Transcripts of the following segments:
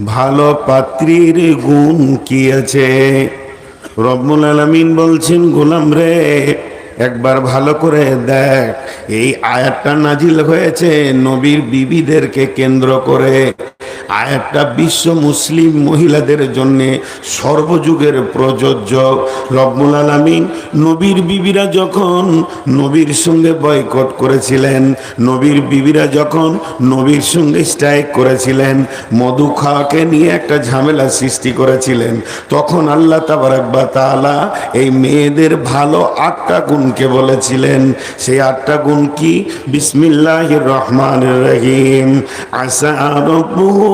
ভালো পাত্রীর গুণ কি আছে? রব্বুল আলমিন বলছেন, গোলাম রে, একবার ভালো করে দেখ। এই আয়াতটা নাজিল হয়েছে নবীর বিবিদেরকে কেন্দ্র করে। আয়াতটা বিশ্ব মুসলিম মহিলাদের জন্য সর্বযুগের প্রযোজ্য। রব্বুল আলমিন নবীর বিবিরা যখন নবীর সঙ্গে বয়কট করেছিলেন, নবীর বিবিরা যখন নবীর সঙ্গে স্ট্রাইক করেছিলেন, মধু খাওয়াকে নিয়ে একটা ঝামেলা সৃষ্টি করেছিলেন, তখন আল্লাহ তাবারাকবা তাআলা এই মেয়েদের ভালো আটটা গুণকে বলেছিলেন। সেই আটটা গুণ কি? বিসমিল্লাহির রহমান রহিম। আসা রব্বুহু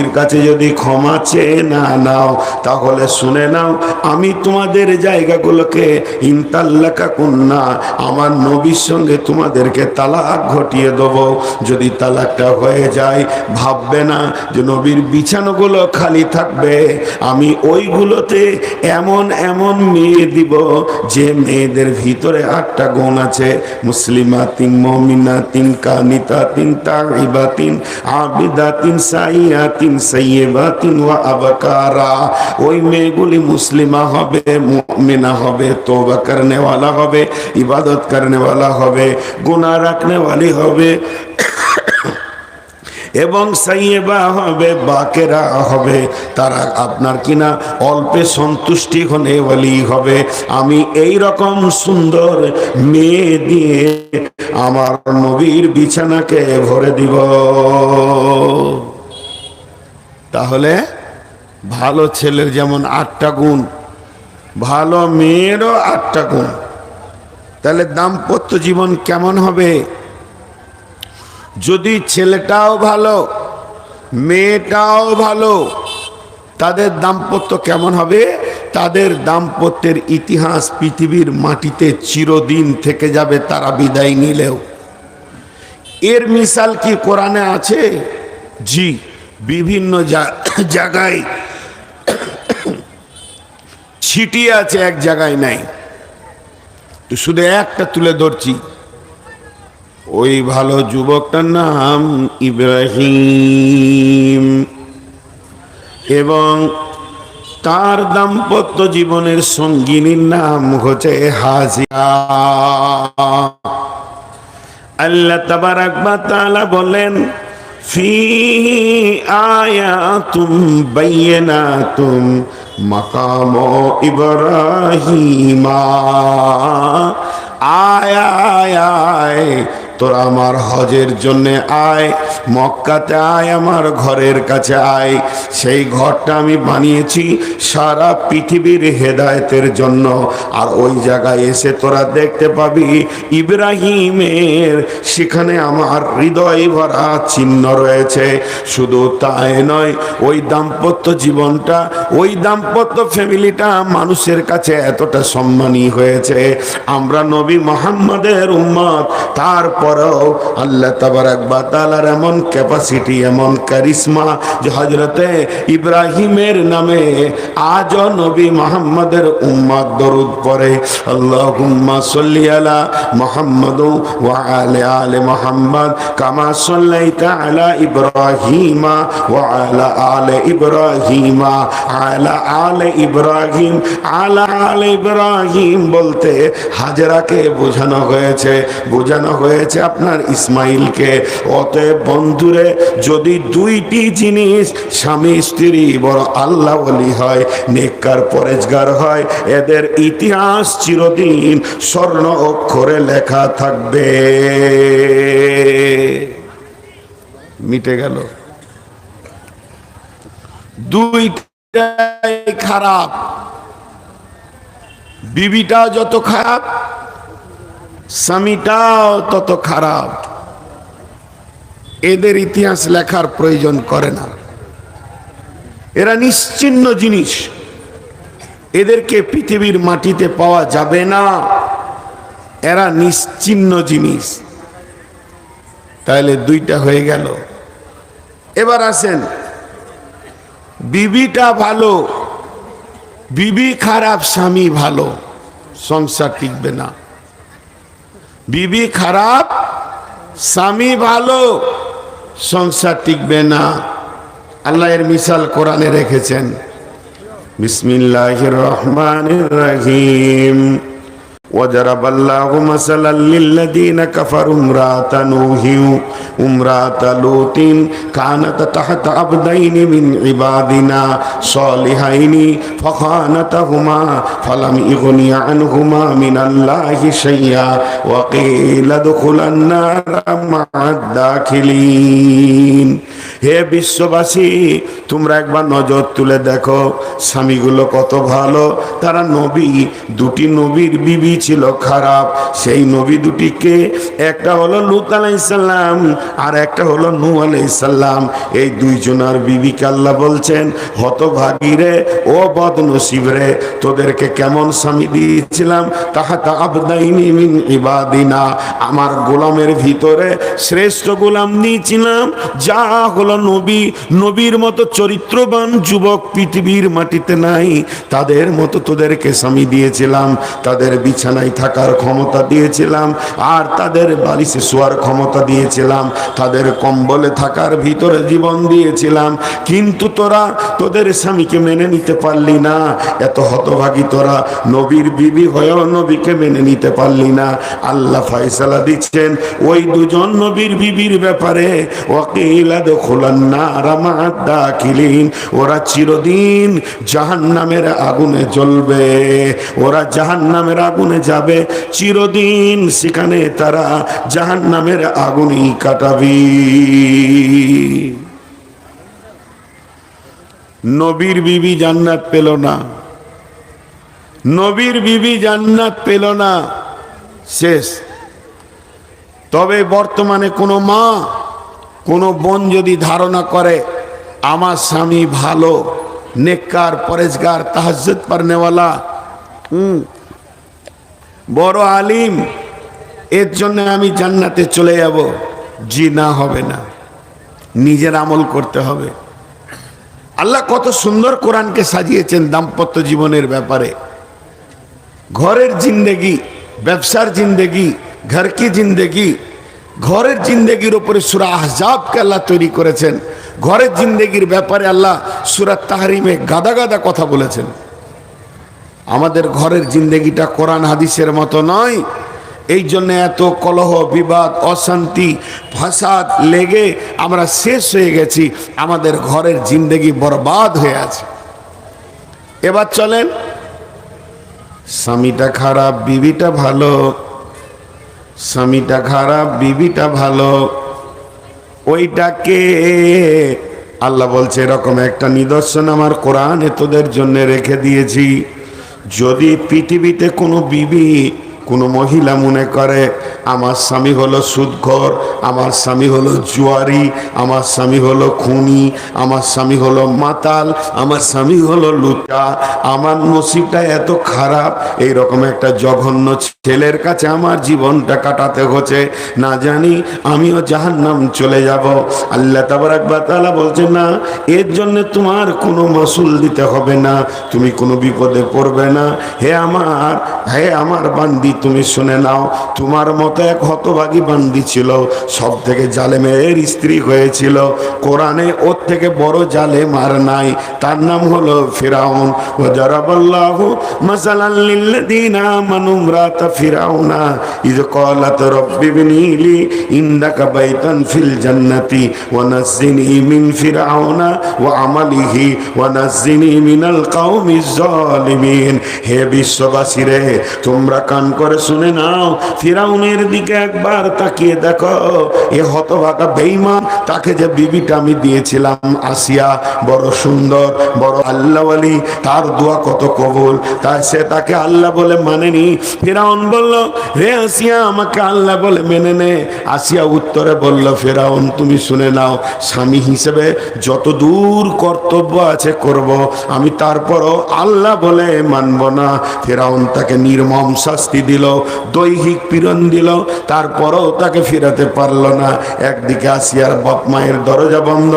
নবীর কাছে যদি ক্ষমা চেয়ে না নাও, তাহলে শুনে নাও, আমি তোমাদের জায়গাগুলোকে ইনতাল্লাকা কন্যা আমার নবীর সঙ্গে তোমাদেরকে তালাক ঘটিয়ে দেব। যদি তালাকটা হয়ে যায়, ভাববে না যে নবীর বিছানাগুলো খালি থাকবে, আমি ওইগুলোতে এমন এমন মেয়ে দিব, যে মেয়েদের ভিতরে আটটা গুণ আছে। মুসলিমা তিন, মমিনা তিন, কানিতা তিন তাইবা তিন, আবিদা তিন, সাইয়া তিন আতিন সাইয়েবাতিন ওয়া আবাকারা। ওই মেয়েগুলি মুসলিমা হবে, মুমিনা হবে, তওবা করনে ওয়ালা হবে, ইবাদত করনে ওয়ালা হবে, গুনাহ রাখনে ওয়ালি হবে, এবং সাইয়েবা হবে, বাকেরা হবে। তারা আপনার কিনা অল্পে সন্তুষ্টি হনে বলি হবে। আমি এই রকম সুন্দর মেয়ে দিয়ে আমার নবীর বিছানাকে ভরে দিব। তাহলে ভালো ছেলের যেমন আটটা গুণ, ভালো মেয়েরও আটটা গুণ। তাহলে দাম্পত্য জীবন কেমন হবে? যদি ছেলেটাও ভালো, মেয়েটাও ভালো, তাদের দাম্পত্য কেমন হবে? তাদের দাম্পত্যের ইতিহাস পৃথিবীর মাটিতে চিরদিন থেকে যাবে, তারা বিদায় নিলেও। এর মিসাল কি কোরআনে আছে? জি। বিভিন্ন জায়গায় ছিটিয়ে আছে, এক জায়গায় নাই। তো শুধু একটা তুলে ধরছি। ওই ভালো যুবকটার নাম ইব্রাহিম। এবং তার দাম্পত্য জীবনের সঙ্গিনীর নাম হচ্ছে হাজিয়া আল্লাহ তাবারাক তাআলা বলেন ফি আয়াতুম বাইয়িনাতুম মাকাম ইব্রাহিমা। আয় আয় আয় তোরা আমার হজের জন্য আয়, মক্কাতে আয়, আমার ঘরের কাছে আয়। সেই ঘরটা আমি বানিয়েছি সারা পৃথিবীর হেদায়েতের জন্য। আর ওই জায়গায় এসে তোরা দেখতে পাবি ইব্রাহিমের সেখানে আমার হৃদয় ভরা চিহ্ন রয়েছে। শুধু তাই নয়, ওই দাম্পত্য জীবনটা, ওই দাম্পত্য ফ্যামিলিটা মানুষের কাছে এতটা সম্মানী হয়েছে। আমরা নবী মোহাম্মদের উম্মত তারপরেও আল্লাহ এমন ক্যাপাসিটি এমন যে হজরতে ইব্রাহিমের নামে আজও নবী মোহাম্মদের উম্মত দরুদ সাল্লি আলা আলি কামা আলা ইব্রাহিমা আলা আলি ইব্রাহিমা, আলা আলি ইব্রাহিম, আলা আলি ইব্রাহিম বলতে হাজরাকে বোঝানো হয়েছে বোঝানো হয়েছে আপনার ইসমাইলকে। অতএব বন্ধুরে, যদি দুইটি জিনিস স্বামী, স্ত্রী বড় আল্লাহ হয়, নেককার পরেজগার হয়, এদের ইতিহাস চিরদিন স্বর্ণ অক্ষরে লেখা থাকবে। মিটে গেল। দুইটাই খারাপ। বিবিটা যত খারাপ স্বামীটাও তত খারাপ। এদের ইতিহাস লেখার প্রয়োজন করে না। এরা নিশ্চিন্ন জিনিস। এদেরকে পৃথিবীর মাটিতে পাওয়া যাবে না। এরা নিশ্চিন্ন জিনিস। তাহলে দুইটা হয়ে গেল। এবার আসেন। বিবিটা ভালো, বিবি খারাপ, স্বামী ভালো। সংসার টিকবে না। বিবি খারাপ, স্বামী ভালো, সংসার টিকবে না। আল্লাহ এর মিশাল কোরআনে রেখেছেন। বিসমিল্লাহির রহমানির রহিম। وضرب الله مثلا للذين كفروا امرأة نوح امرأة لوط كانت تحت عبدين من عبادنا صالحين فخانتهما فلم يغني عنهما من الله شيئا وقيل ادخلا النار مع الداخلين. হে বিশ্ববাসী, তোমরা একবার নজর তুলে দেখো, স্বামীগুলো কত ভালো। তারা নবী, দুটি নবীর বিবি ছিল খারাপ। সেই নবী দুটিকে একটা হলো লুত আলাইসাল্লাম আর একটা হলো নু আলাইসাল্লাম এই দুইজনার বিবিকে আল্লাহ বলছেন, হতভাগী রে, ও বদনসিব রে, তোদেরকে কেমন স্বামী দিয়েছিলাম? তাহাতা আবদাইনি মিন ইবাদিনা। আমার গোলামের ভিতরে শ্রেষ্ঠ গোলাম দিয়েছিলাম যা হলো নবী, নবীর মতো চরিত্রবান যুবক পৃথিবীর মাটিতে নাই। তাদের মতো তোদেরকে স্বামী দিয়েছিলাম, তাদের বিছানায় থাকার ক্ষমতা দিয়েছিলাম, আর তাদের বালিশে শোয়ার ক্ষমতা দিয়েছিলাম, তাদের কম্বলে থাকার ভিতরে জীবন দিয়েছিলাম। কিন্তু তোরা তোদের স্বামীকে মেনে নিতে পারলি না, এত হতভাগী তোরা নবীর বিবি হয়েও নবীকে মেনে নিতে পারলি না। আল্লাহ ফয়সালা দিচ্ছেন, ওই দুজন নবীর বিবির ব্যাপারে। ওয়াকিলা ওরা চিরদিন জাহান নামের আগুনে জ্বলবে। ওরা জাহান নামের আগুনে যাবে। চিরদিন সেখানে তারা জাহান নামের আগুনই কাটাবি। নবীর বিবি জান্নাত পেল না। নবীর বিবি জান্নাত পেল না। শেষ। তবে বর্তমানে কোনো মা কোনো বোন যদি ধারণা করে, আমার স্বামী ভালো, নেককার পরেজগার তাহাজ্জুদ পারনেওয়ালা হুম, বড় আলিম, এর জন্য আমি জান্নাতে চলে যাব। জি না, হবে না। নিজের আমল করতে হবে। আল্লাহ কত সুন্দর কোরআনকে সাজিয়েছেন দাম্পত্য জীবনের ব্যাপারে। ঘরের জিন্দেগি, ব্যবসার জিন্দেগি ঘর কি জিন্দেগি ঘরের জিন্দেগির উপরে সুরা আহজাবকে আল্লাহ তৈরি করেছেন। ঘরের জিন্দেগির ব্যাপারে আল্লাহ সুরাত তাহারিমে গাদা গাদা কথা বলেছেন। আমাদের ঘরের জিন্দেগিটা কোরআন হাদিসের মতো নয়। এই জন্য এত কলহ, বিবাদ, অশান্তি, ফাসাদ লেগে আমরা শেষ হয়ে গেছি। আমাদের ঘরের জিন্দেগি বরবাদ হয়ে আছে। এবার চলেন, স্বামীটা খারাপ, বিবিটা ভালো স্বামীটা খারাপ, বিবিটা ভালো। ওইটাকে আল্লাহ বলছে, এরকম একটা নিদর্শন আমার কোরআনে তোদের জন্য রেখে দিয়েছি। যদি পৃথিবীতে কোনো বিবি, কোনো মহিলা মনে করে আমার স্বামী হলো সুদঘর, আমার স্বামী হলো জুয়ারি, আমার স্বামী হলো খুনি, আমার স্বামী হলো মাতাল, আমার স্বামী হলো লুটা আমার নসিবটা এত খারাপ, এই রকম একটা জঘন্য ছেলের কাছে আমার জীবনটা কাটাতে হচ্ছে। না জানি, আমিও জাহান নাম চলে যাব। আল্লাহ তাবার একবার তালা বলছে, না, এর জন্য তোমার কোনো মাসুল দিতে হবে না, তুমি কোনো বিপদে পড়বে না। হে আমার হে আমার বান্দি, তুমি শুনে নাও, তোমার মতো এক হতভাগী বান্দি ছিল। সব থেকে জালেমের স্ত্রী হয়েছিল। কোরআনে ওর থেকে বড় জালেম আর নাই। তার নাম হলো ফিরাউন। ও জারাবাল্লাহু মাসালান লিল্লাযিনা আমানু ইমরাতা ফিরাউনা। ক্বালাত রাব্বি ইবনিলি ইন্দাকা বাইতান ফিল জান্নাতি মিন ফিরাউনা ওয়া আমালিহি মিনাল জালিমিন হে বিশ্ববাসী রে, তোমরা কান করে শুনে নাও, ফিরাউনের দিকে একবার তাকিয়ে দেখো, এ হতভাগা বেইমান তাকে যে বিবিটা আমি দিয়েছিলাম, আসিয়া বড় সুন্দর, বড় আল্লাহওয়ালি তার দোয়া কত কবুল। তাই সে তাকে আল্লাহ বলে মানেনি। ফেরাউন বলল রে আসিয়া, আমাকে আল্লাহ বলে মেনে নে। আসিয়া উত্তরে বলল, ফেরাউন, তুমি শুনে নাও, স্বামী হিসেবে যত দূর কর্তব্য আছে করব, আমি তারপরও আল্লাহ বলে মানব না। ফেরাউন তাকে নির্মম শাস্তি দিল, দৈহিক পীড়ন দিল তারপরও তাকে ফিরাতে পারল না। একদিকে আসিয়ার বাপ মায়ের দরজা বন্ধ,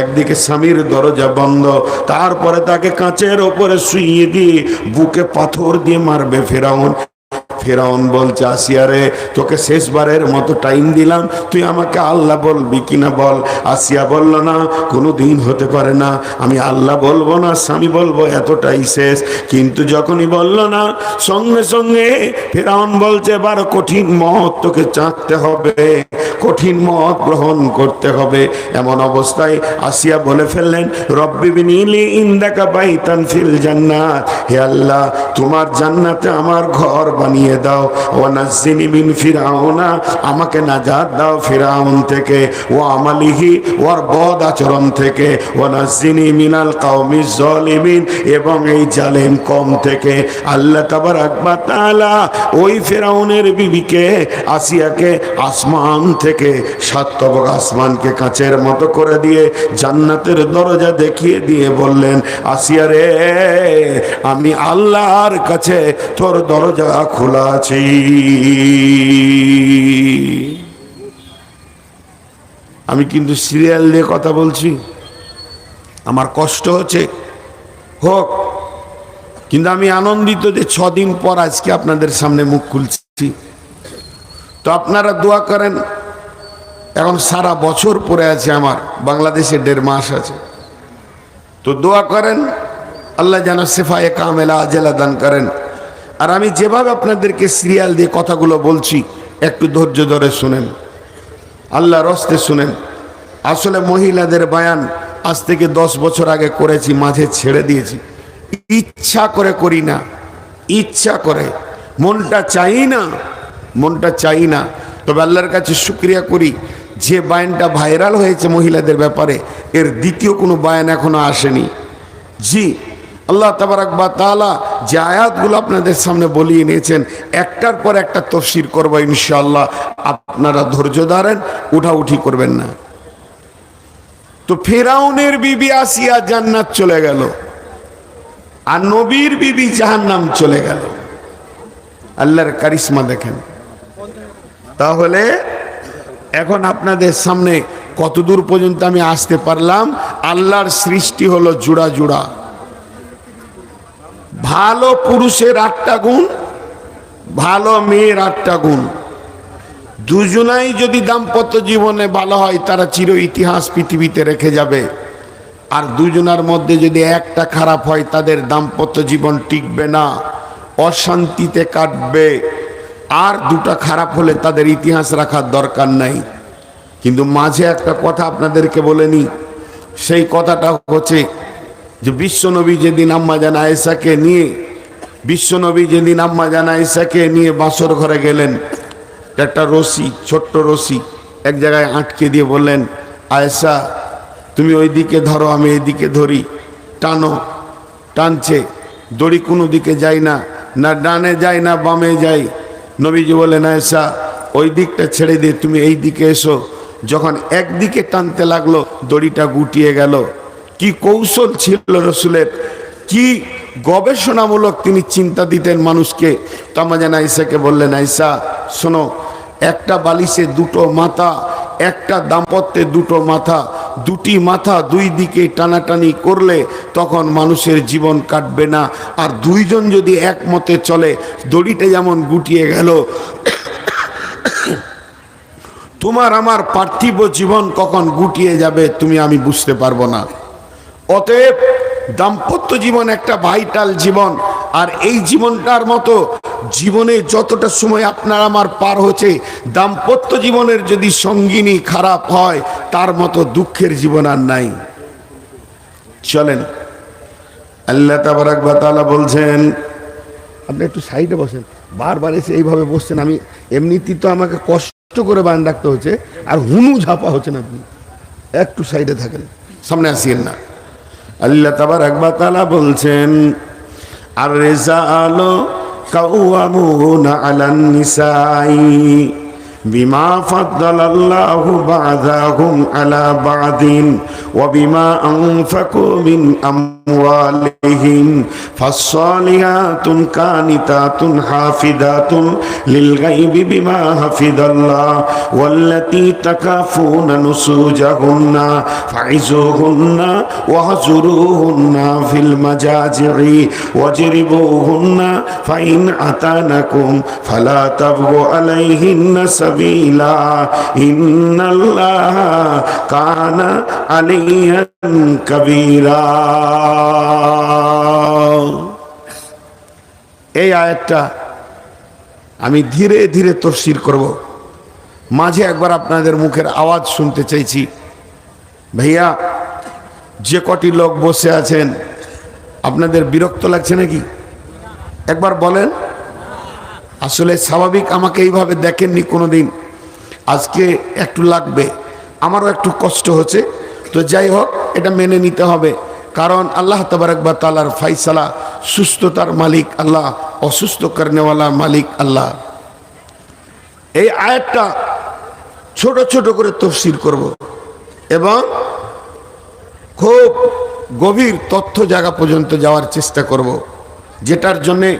একদিকে স্বামীর দরজা বন্ধ। তারপরে তাকে কাঁচের ওপরে শুইয়ে দিয়ে বুকে পাথর দিয়ে মারবে ফেরাউন। ফেরাউন বলছে আসিয়া রে তোকে শেষবারের মতো টাইম দিলাম। তুই আমাকে আল্লাহ বলবি কিনা বল? আসিয়া বলল, না কোনো দিন হতে পারে না। আমি আল্লাহ বলব না, স্বামী বলব, এতটাই শেষ। কিন্তু যখনই বলল, না, সঙ্গে সঙ্গে ফেরাউন বলছে, এবার কঠিন মত তোকে চাঁদতে হবে। কঠিন মত গ্রহণ করতে হবে। এমন অবস্থায় আসিয়া বলে ফেললেন, রব্বি বিনিলি ইন্দাকা বাইতান ফিল জান্নাত। হে আল্লাহ, তোমার জান্নাতে আমার ঘর বানিয়ে দাও। ওয়ানাজ্জিনি মিন ফিরাউনা আমাকে নাজাত দাও ফিরাউন থেকে। ও আমালিহি, ওর বদ আচরণ থেকে। ওয়ানাজ্জিনি মিনাল কাউমি জলিমিন এবং এই জালেম কম থেকে। আল্লাহ তাবারাক ওয়া তাআলা ওই ফেরাউনের বিবিকে, আসিয়াকে আসমান থেকে সাতবক আসমানকে কাঁচের মতো করে দিয়ে জান্নাতের দরজা দেখিয়ে দিয়ে বললেন, আসিয়া রে, আমি আল্লাহর কাছে তোর দরজা খোলা আছি আমি কিন্তু সিরিয়াল নিয়ে কথা বলছি। আমার কষ্ট হচ্ছে। হোক, কিন্তু আমি আনন্দিত যে ছদিন পর আজকে আপনাদের সামনে মুখ খুলছি। তো আপনারা দোয়া করেন, এখন সারা বছর পরে আছে আমার, বাংলাদেশে দেড় মাস আছে। তো দোয়া করেন, আল্লাহ যেন সেফায়ে কামেলা আজেলা দান করেন। আর আমি যেভাবে আপনাদেরকে সিরিয়াল দিয়ে কথাগুলো বলছি, একটু ধৈর্য ধরে শুনেন। আল্লাহ রস্তে শুনেন। আসলে মহিলাদের বায়ান আজ থেকে দশ বছর আগে করেছি, মাঝে ছেড়ে দিয়েছি। ইচ্ছা করে করি না, ইচ্ছা করে। মনটা চাই না, মনটা চাই না। তবে আল্লাহর কাছে শুক্রিয়া করি যে বায়ানটা ভাইরাল হয়েছে মহিলাদের ব্যাপারে। এর দ্বিতীয় কোনো বায়ান এখনও আসেনি। জি আল্লাহ তাবারাক বা তাআলা যে আয়াতগুলো আপনাদের সামনে বলিয়ে নিয়েছেন, একটার পর একটা তফসির করব ইনশাআল্লাহ। আপনারা ধৈর্য ধরেন, উঠাউঠি করবেন না। তো ফেরাউনের বিবি আসিয়া জান্নাত চলে গেল, আর নবীর বিবি জাহান্নাম চলে গেল। আল্লাহর কারিশমা দেখেন। তাহলে এখন আপনাদের সামনে কতদূর পর্যন্ত আমি আসতে পারলাম? আল্লাহর সৃষ্টি হলো জুড়া জুড়া। ভালো পুরুষের আটটা গুণ, ভালো মেয়ের আটটা গুণ। দুজনাই যদি দাম্পত্য জীবনে ভালো হয়, তারা চির ইতিহাস পৃথিবীতে রেখে যাবে। আর দুজনার মধ্যে যদি একটা খারাপ হয়, তাদের দাম্পত্য জীবন টিকবে না, অশান্তিতে কাটবে। আর দুটা খারাপ হলে তাদের ইতিহাস রাখার দরকার নাই। কিন্তু মাঝে একটা কথা আপনাদেরকে বলে নি সেই কথাটা হচ্ছে যে বিশ্বনবী যেদিন আম্মা জানা আয়েশাকে নিয়ে, বিশ্বনবী যেদিন আম্মা জানা আয়েশাকে নিয়ে বাসর ঘরে গেলেন, একটা রশি, ছোট্ট রশি, এক জায়গায় আটকে দিয়ে বললেন, আয়েশা, তুমি ওই দিকে ধরো, আমি এদিকে ধরি। টানো, টানছে, দড়ি কোনো দিকে যাই না না ডানে যায়, না বামে যাই নবীজি বলেন আয়েশা, ওই দিকটা ছেড়ে দিয়ে তুমি এই দিকে এসো। যখন একদিকে টানতে লাগল, দড়িটা গুটিয়ে গেল। কি কৌশল ছিল রসুলের? কি গবেষণামূলক তিনি চিন্তা দিতেন মানুষকে? তামাজান আইসাকে বললেন আইসা শোনো, একটা বালিশে দুটো মাথা, একটা দাম্পত্যে দুটো মাথা, দুটি মাথা দুই দিকে টানাটানি করলে তখন মানুষের জীবন কাটবে না। আর দুইজন যদি একমতে চলে, দড়িটা যেমন গুটিয়ে গেল, তোমার আমার পার্থিব জীবন কখন গুটিয়ে যাবে তুমি আমি বুঝতে পারব না। অতএব দাম্পত্য জীবন একটা ভাইটাল জীবন। আর এই জীবনটার মতো জীবনে যতটা সময় আপনার আমার পার হচ্ছে, দাম্পত্য জীবনের যদি সঙ্গিনী খারাপ হয়, তার মতো দুঃখের জীবন আর নাই। চলেন। আল্লাহ তাবারাক তাআলা বলছেন, আপনি একটু সাইডে বসেন। বারবার এসে এইভাবে বসছেন, আমি এমনিতেই তো আমাকে কষ্ট করে বান রাখতে হচ্ছে, আর হুনু ঝাপা হচ্ছেন আপনি। একটু সাইডে থাকেন, সামনে আসিয়েন না। আল্লাহ তাবার একবার তালা বলছেন, আর রেজা আলো কাউয়ামুনা আলান নিসাই, বিমা ফাদ্দাল আল্লাহু বা'দাহুম আলা বা'দিন, ওয়া বিমা আনফাকু عليهم فالصالحات كانتات حافدات للغيب بما حفظ الله والتي تكافون نسوجهن فعزوهن وهزروهن في المجاجع واجربوهن فإن أتانكم فلا تبغوا عليهن سبيلا. إن الله كان عليا كبيرا. এই আয়াতটা আমি ধীরে ধীরে তফসির করব। মাঝে একবার আপনাদের মুখের আওয়াজ শুনতে চাইছি। ভাইয়া, যে কটি লোক বসে আছেন, আপনাদের বিরক্ত লাগছে নাকি? একবার বলেন। আসলে স্বাভাবিক আমাকে এইভাবে দেখেননি কোনো দিন আজকে একটু লাগবে। আমারও একটু কষ্ট হচ্ছে। তো যাই হোক, এটা মেনে নিতে হবে। কারণ আল্লাহ তবরকবা তালার ফাইসালা সুস্থতার মালিক আল্লাহ, অসুস্থ করনেওয়ালা মালিক আল্লাহ। এই আয়াতটা ছোট ছোট করে তফসির করব এবং খুব গভীর তথ্য জায়গা পর্যন্ত যাওয়ার চেষ্টা করব, যেটার জন্যে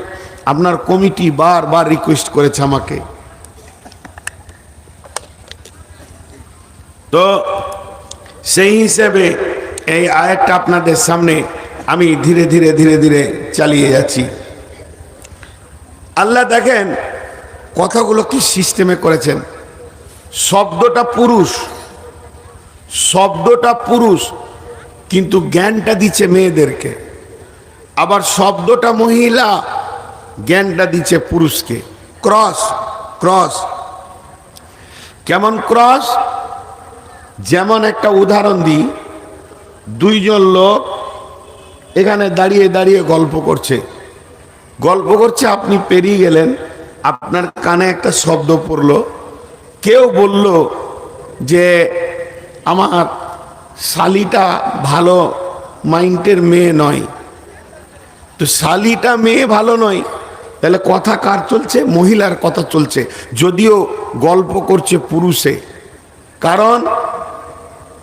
আপনার কমিটি বারবার রিকোয়েস্ট করেছে আমাকে। তো সেই হিসেবে এই আয়াতটা আপনাদের সামনে আমি ধীরে ধীরে ধীরে ধীরে চালিয়ে যাচ্ছি। আল্লাহ দেখেন কথাগুলো কি সিস্টেমে করেছেন। শব্দটা পুরুষ শব্দটা পুরুষ, কিন্তু জ্ঞানটা দিচ্ছে মেয়েদেরকে। আবার শব্দটা মহিলা, জ্ঞানটা দিচ্ছে পুরুষকে। Cross cross. কেমন ক্রস? যেমন একটা উদাহরণ দিই। দুইজন লোক এখানে দাঁড়িয়ে দাঁড়িয়ে গল্প করছে। গল্প করছে, আপনি পেরিয়ে গেলেন, আপনার কানে একটা শব্দ পড়ল। কেউ বলল যে, আমার শালিটা ভালো মাইন্ডের মেয়ে নয়। তো শালিটা মেয়ে ভালো নয়, তাহলে কথা কার চলছে? মহিলার কথা চলছে, যদিও গল্প করছে পুরুষে। কারণ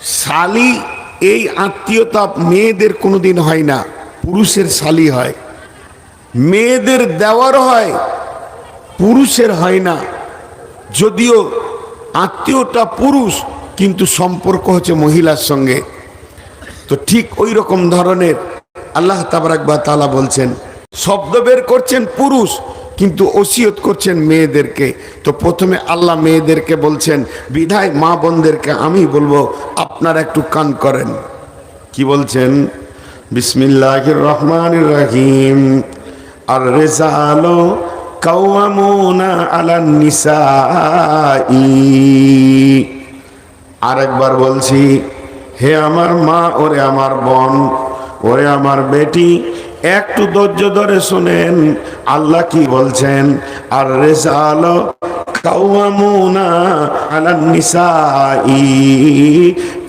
শালি এই আত্মীয়তা মেয়েদের কোনোদিন হয় না, পুরুষের শালি হয়। মেয়েদের দেওয়ার হয়, পুরুষের হয় না। যদিও আত্মীয়টা পুরুষ, কিন্তু সম্পর্ক হচ্ছে মহিলার সঙ্গে। তো ঠিক ওই রকম ধরনের আল্লাহ তাবারাকবা তালা বলছেন, শব্দ বের করছেন পুরুষ কিন্তু ওসিয়ত করছেন মেয়েদেরকে। তো প্রথমে আল্লাহ মেয়েদেরকে বলছেন, বিধায় মা বোনদেরকে আমি বলব, আপনারা একটু কান করেন। কি বলছেন? বিসমিল্লাহ রহমান রহিম আর আলান নিসাই আরেকবার বলছি, হে আমার মা, ওরে আমার বোন, ওরে আমার বেটি একটু ধৈর্য ধরে শোনেন আল্লাহ কি বলছেন? আর রেজাল কাউয়ামুনা আলান নিসাই।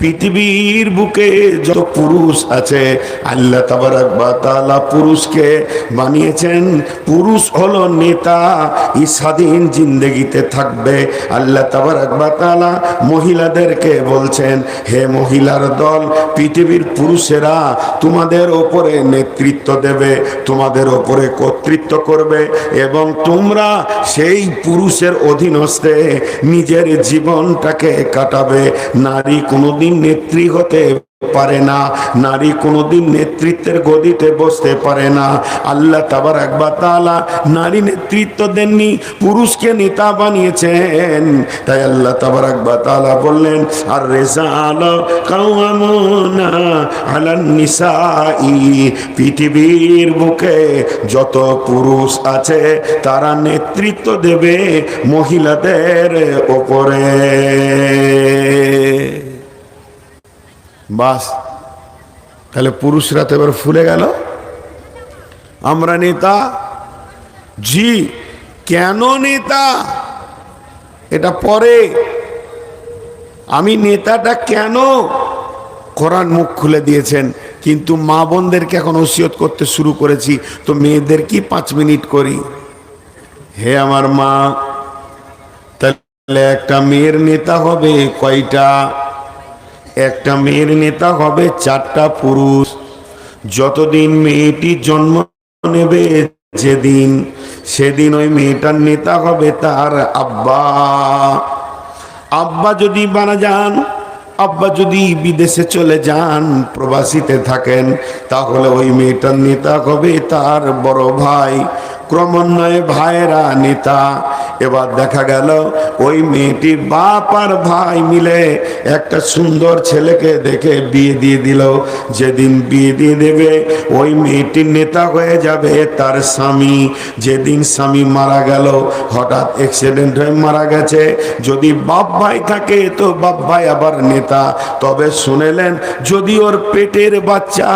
পৃথিবীর বুকে যত পুরুষ আছে, আল্লাহ তাআলা পুরুষকে বানিয়েছেন পুরুষ হলো নেতা এই স্বাধীন জিন্দগিতে থাকবে। আল্লাহ তাআলা মহিলাদেরকে বলছেন, হে মহিলার দল, পৃথিবীর পুরুষেরা তোমাদের ওপরে নেতৃত্ব দেবে, তোমাদের ওপরে কর্তৃত্ব করবে এবং তোমরা সেই পুরুষের অধীনস্থে নিজের জীবনটাকে কাটাবে। নারী কোনোদিন নেত্রী হতে পারে না। নারী কোনোদিন নেতৃত্বের গদিতে বসতে পারে না। আল্লাহ তাবার একবার তালা নারী নেতৃত্ব দেননি, পুরুষকে নেতা বানিয়েছেন। তাই আল্লাহ তাবার একবার তালা বললেন আর রেজা আলো আলান নিসাই। পৃথিবীর বুকে যত পুরুষ আছে, তারা নেতৃত্ব দেবে মহিলাদের ওপরে। বাস। তাহলে পুরুষরা তো এবার ফুলে গেল। আমরা নেতা। জি, কেন নেতা? এটা পরে। আমি নেতাটা কেন? কোরআন মুখ খুলে দিয়েছেন, কিন্তু মা বোনদেরকে এখন ওসিয়ত করতে শুরু করেছি, তো মেয়েদের কি পাঁচ মিনিট করি? হে আমার মা, তাহলে একটা মেয়ের নেতা হবে কয়টা? একটা মেয়ের নেতা হবে চারটা পুরুষ। যতদিন মেয়েটি জন্ম নেবে যেদিন, সেদিন ওই মেয়েটার নেতা হবে তার আব্বা। আব্বা যদি মারা যান, আব্বা যদি বিদেশে চলে যান, প্রবাসীতে থাকেন, তাহলে ওই মেয়েটার নেতা হবে তার বড় ভাই। ক্রমান্বয়ে ভাইয়েরা নেতা, এবার দেখা গেল ওই মেয়েটির বাপ আর ভাই মিলে একটা সুন্দর ছেলেকে দেখে বিয়ে দিয়ে দিল। যেদিন বিয়ে দিয়ে দেবে, ওই মেয়েটির নেতা হয়ে যাবে তার স্বামী। যেদিন স্বামী মারা গেল, হঠাৎ অ্যাক্সিডেন্ট হয়ে মারা গেছে। যদি বাপ ভাই থাকে, তো বাপ ভাই আবার নেতা। তবে শুনেলেন, যদি ওর পেটের বাচ্চা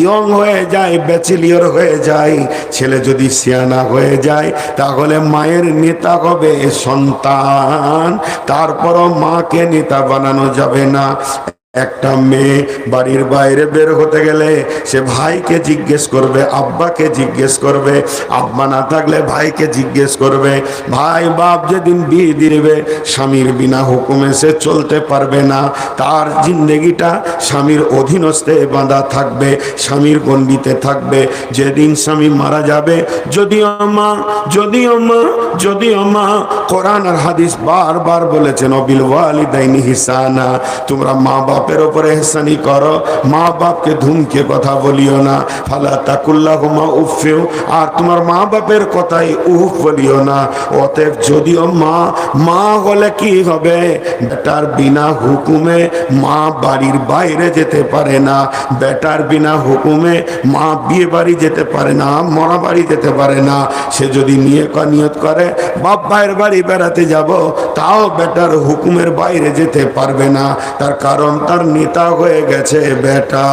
ইয়ং হয়ে যায় ব্যাচেলিয়র হয়ে যায়, ছেলে যদি সিয়ানা হয়ে যায় তাহলে মায়ের নেতা হবে সন্তান। তারপরও মাকে নেতা বানানো যাবে না। একটা মেয়ে বাড়ির বাইরে বের হতে গেলে সে ভাইকে জিজ্ঞেস করবে, আব্বাকে জিজ্ঞেস করবে, আব্বা না থাকলে ভাইকে জিজ্ঞেস করবে, ভাই বাপ যেদিন বিয়ে দিবে, স্বামীর বিনা হুকুমে সে চলতে পারবে না। তার জিন্দগিটা স্বামীর অধীনস্থে বাঁধা থাকবে, স্বামীর গণ্ডিতে থাকবে। যেদিন স্বামী মারা যাবে, যদিও মা যদিও মা যদিও মা, কোরআন আর হাদিস বারবার বলেছেন, অবিল ওয়ালিদাইনি হিসানা, তোমরা মা বাপের ওপরে হেসানি করো, মা বাপকে ধুমকে কথা বলিও না। ফালা তাকুল্লাহ মা উফেও আর তোমার মা বাপের কথাই উফ বলিও না। অতএব যদিও মা মা হলে কি হবে? বেটার বিনা হুকুমে মা বাড়ির বাইরে যেতে পারে না। বেটার বিনা হুকুমে মা বিয়ে বাড়ি যেতে পারে না মরা বাড়ি যেতে পারে না। সে যদি নিয়ে নিয়ত করে, বাপ ভাইয়ের বাড়ি বেড়াতে যাব, তাও বেটার হুকুমের বাইরে যেতে পারবে না। তার কারণ তার নেতা হয়ে গেছে, বেটা।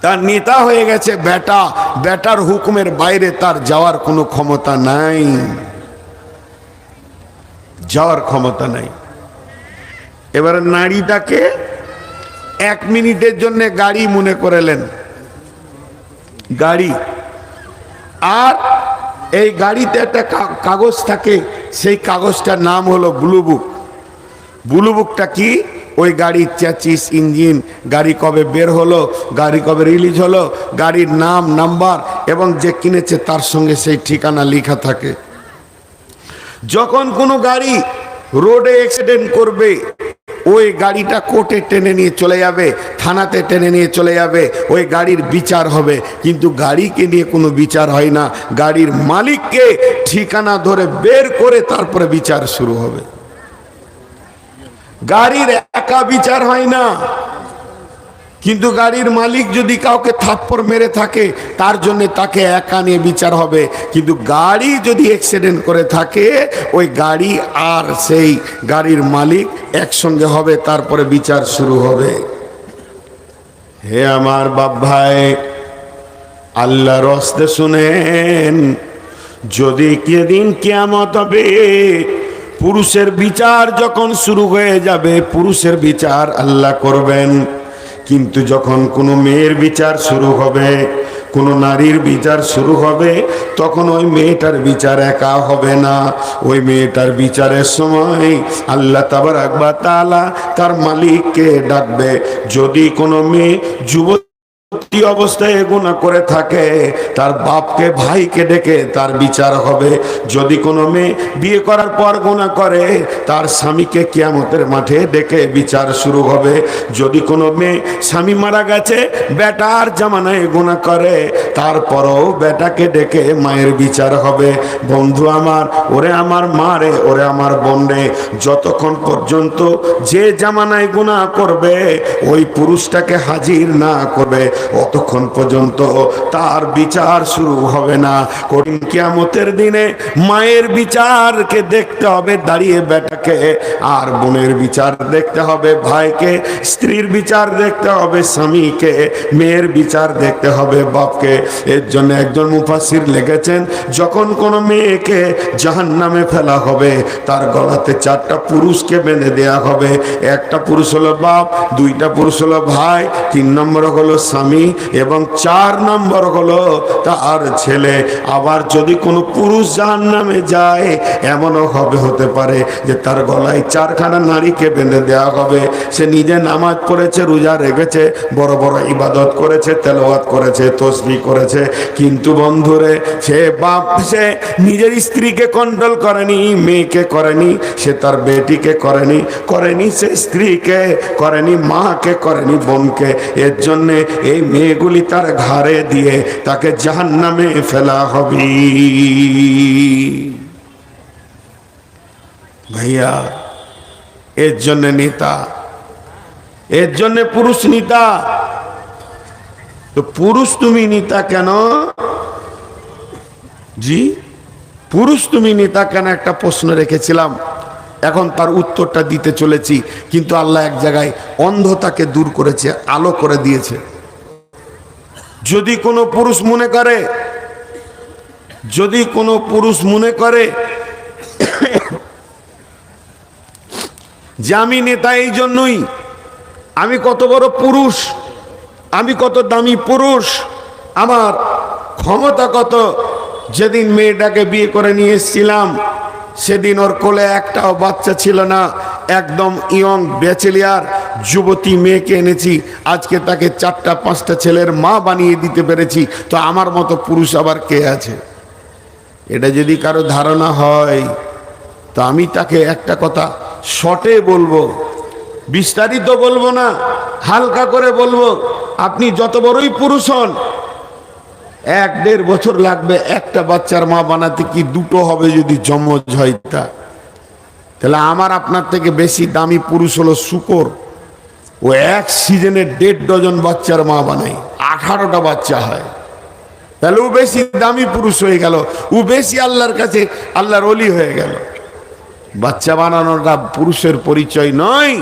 তার নেতা হয়ে গেছে, বেটা। বেটার হুকুমের বাইরে তার যাওয়ার কোনো ক্ষমতা নাই। যাওয়ার ক্ষমতা নাই। এবার নারীটাকে এক মিনিটের জন্য গাড়ি মনে করেলেন গাড়ি। আর এই গাড়িতে একটা কাগজ থাকে, সেই কাগজটার নাম হলো ব্লু বুক ব্লু বুকটা কি? ওই গাড়ির চ্যাচিস ইঞ্জিন গাড়ি কবে বের হলো, গাড়ি কবে রিলিজ হলো, গাড়ির নাম নাম্বার এবং যে কিনেছে তার সঙ্গে সেই ঠিকানা লেখা থাকে। যখন কোনো গাড়ি রোডে অ্যাক্সিডেন্ট করবে ওই গাড়িটা কোর্টে টেনে নিয়ে চলে যাবে, থানাতে টেনে নিয়ে চলে যাবে, ওই গাড়ির বিচার হবে। কিন্তু গাড়িকে নিয়ে কোনো বিচার হয় না। গাড়ির মালিককে ঠিকানা ধরে বের করে তারপরে বিচার শুরু হবে। গাড়ির একা বিচার হয় না। কিন্তু গাড়ির মালিক যদি কাউকে থাপ্পড় মেরে থাকে, তার জন্য তাকে একা নিয়ে বিচার হবে। কিন্তু গাড়ি যদি অ্যাক্সিডেন্ট করে থাকে, ওই গাড়ি আর সেই গাড়ির মালিক একসঙ্গে হবে, তারপরে বিচার শুরু হবে। হে আমার বাপ ভাই আল্লাহ রস্তে শুনেন, যদি কেদিন কেয়ামত হবে, পুরুষের বিচার যখন শুরু হয়ে যাবে, পুরুষের বিচার আল্লাহ করবেন। কিন্তু যখন কোনো মেয়ের বিচার শুরু হবে, কোনো নারীর বিচার শুরু হবে, তখন ওই মেয়েটার বিচার একা হবে না। ওই মেয়েটার বিচারের সময় আল্লাহ তাবার আকবা তালা তার মালিককে ডাকবে। যদি কোনো মেয়ে যুব কি অবস্থায় গুণা করে থাকে? তার বাপকে, ভাইকে ডেকে তার বিচার হবে। যদি কোনো মেয়ে বিয়ে করার পর গুণা করে, তার স্বামীকে কিয়ামতের মাঠে ডেকে বিচার শুরু হবে। যদি কোনো মেয়ে স্বামী মারা গেছে, বেটার জামানায় গুণা করে, তারপরও বেটাকে ডেকে মায়ের বিচার হবে। বন্ধু আমার, ওরে আমার মা রে, ওরে আমার বোন রে, যতক্ষণ পর্যন্ত যে জামানায় গুণা করবে, ওই পুরুষটাকে হাজির না করবে অতক্ষণ পর্যন্ত তার বিচার শুরু হবে না। কঠিন কিয়ামতের দিনে মায়ের বিচারকে দেখতে হবে দাঁড়িয়ে বেটাকে, আর বোনের বিচার দেখতে হবে ভাইকে, স্ত্রীর বিচার দেখতে হবে স্বামীকে, মেয়ের বিচার দেখতে হবে বাপকে। এর জন্য একজন মুফাসির লেগেছেন যখন কোনো মেয়েকে জাহান নামে ফেলা হবে, তার গলাতে চারটা পুরুষকে বেঁধে দেয়া হবে। একটা পুরুষ হলো বাপ, দুইটা পুরুষ হলো ভাই, তিন নম্বর হলো স্বামী এবং চার নম্বর হলো তার ছেলে। আবার যদি কোনো পুরুষ জাহান নামে যায়, এমনও হবে, হতে পারে যে তার গলায় চারখানা নারীকে বেঁধে দেওয়া হবে। সে নিজে নামাজ পড়েছে, রোজা রেখেছে, বড় বড় ইবাদত করেছে, তেলাওয়াত করেছে তসবি করেছে। কিন্তু বন্ধুরে, সে বাপ, সে নিজের স্ত্রীকে কন্ট্রোল করেনি, মেয়েকে করেনি, সে তার বেটিকে করেনি করেনি সে স্ত্রীকে, করেনি মাকে, করেনি বোনকে। এর জন্যে এই মেয়েগুলি তার ঘাড়ে দিয়ে তাকে জাহান নামে ফেলা হবে। ভাইয়া, এর জন্য নেতা, এর জন্য পুরুষ নেতা। তো পুরুষ তুমি নেতা কেন? জি, পুরুষ তুমি নেতা কেন? একটা প্রশ্ন রেখেছিলাম। এখন তার উত্তরটা দিতে চলেছি, কিন্তু আল্লাহ এক জায়গায় অন্ধতাকে দূর করেছে, আলো করে দিয়েছে। যদি কোনো পুরুষ মনে করে, যদি কোনো পুরুষ মনে করে যে আমি নেতা এই জন্যই, আমি কত বড় পুরুষ, আমি কত দামি পুরুষ, আমার ক্ষমতা কত, যেদিন মেয়েটাকে বিয়ে করে নিয়ে এসেছিলাম, সেদিন ওর কোলে একটাও বাচ্চা ছিল না। একদম ইয়ং ব্যাচেলিয়ার যুবতী মেয়েকে এনেছি। আজকে তাকে চারটা, পাঁচটা ছেলের মা বানিয়ে দিতে পেরেছি। তো আমার মতো পুরুষ আবার কে আছে? এটা যদি কারও ধারণা হয়, তো আমি তাকে একটা কথা শটে বলব, বিস্তারিত বলব না, হালকা করে বলব, আপনি যত বড়ই পুরুষ হন, এক দেড় বছর লাগবে একটা বাচ্চার মা বানাতে কি দুটো হবে যদি জমজ হয় তা? তাহলে আমার আপনার থেকে বেশি দামি পুরুষ হলো শুকর। ও এক সিজনে দেড় ডজন বাচ্চার মা বানায়, আঠারোটা বাচ্চা হয়। তাহলে ও বেশি দামি পুরুষ হয়ে গেল, ও বেশি আল্লাহর কাছে, আল্লাহর অলি হয়ে গেল। বাচ্চা বানানোটা পুরুষের পরিচয় নয়